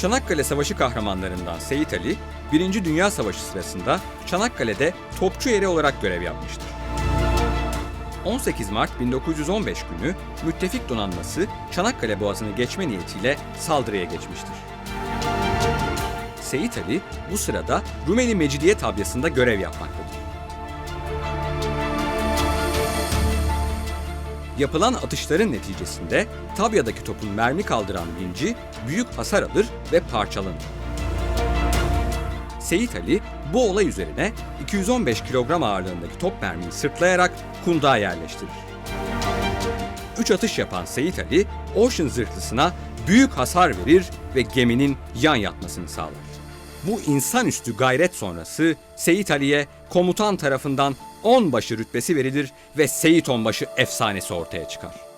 Çanakkale Savaşı kahramanlarından Seyit Ali, 1. Dünya Savaşı sırasında Çanakkale'de topçu eri olarak görev yapmıştır. 18 Mart 1915 günü müttefik donanması Çanakkale Boğazı'nı geçme niyetiyle saldırıya geçmiştir. Seyit Ali bu sırada Rumeli Mecidiye tabyasında görev yapmaktadır. Yapılan atışların neticesinde tabyadaki topun mermi kaldıran vinci büyük hasar alır ve parçalanır. Seyit Ali bu olay üzerine 215 kilogram ağırlığındaki top mermiyi sırtlayarak kundağa yerleştirir. Üç atış yapan Seyit Ali, Ocean zırhlısına büyük hasar verir ve geminin yan yatmasını sağlar. Bu insanüstü gayret sonrası Seyit Ali'ye komutan tarafından onbaşı rütbesi verilir ve Seyit Onbaşı efsanesi ortaya çıkar.